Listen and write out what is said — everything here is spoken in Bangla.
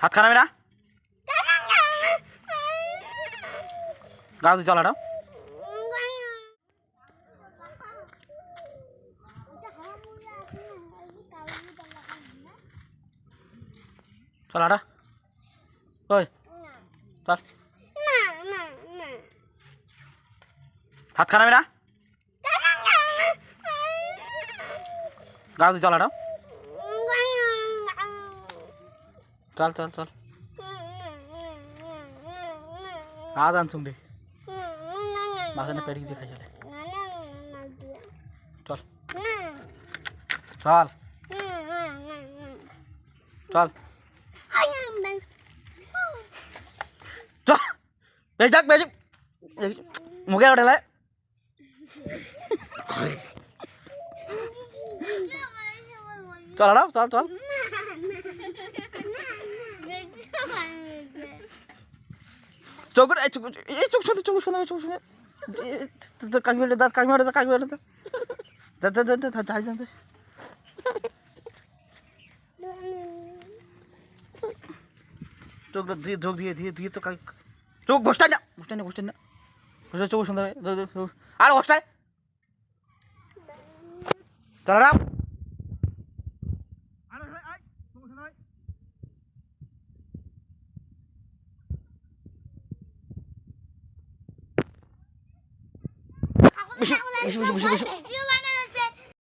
ভাত খানাবি না? গা তুই চল হাঁটো চল হাঁটা ওই, চল। ভাত খানাবি না? গা তুই চল হাঁটো চল চল চল আজ আনছুং দে মাঝখানে পেড়ি দিয়ে খাই চলে চল চল চল চল বেশ যাক বেশ মুখে ওঠে লাই চল হাঁটাও চল চোখ এই চোখ এই চোখ শুনে চোখ শুনে চোখ শুনে। তোর কাকি বেড়ে দাঁত কাকি মেরে কাকি বেড়ে যা যা যা যা যা যা যা চোখ দিয়ে চোখ দিয়ে দিয়ে দিয়ে তো কাকি চোখ গোষ্ঠায় না গোষ্ঠায় না গোষ্ঠায় না। গোষ্ঠায় চোখ শুনতে হবে আর গোষ্ঠায় চল রাম। 不是，不是，不是，不是。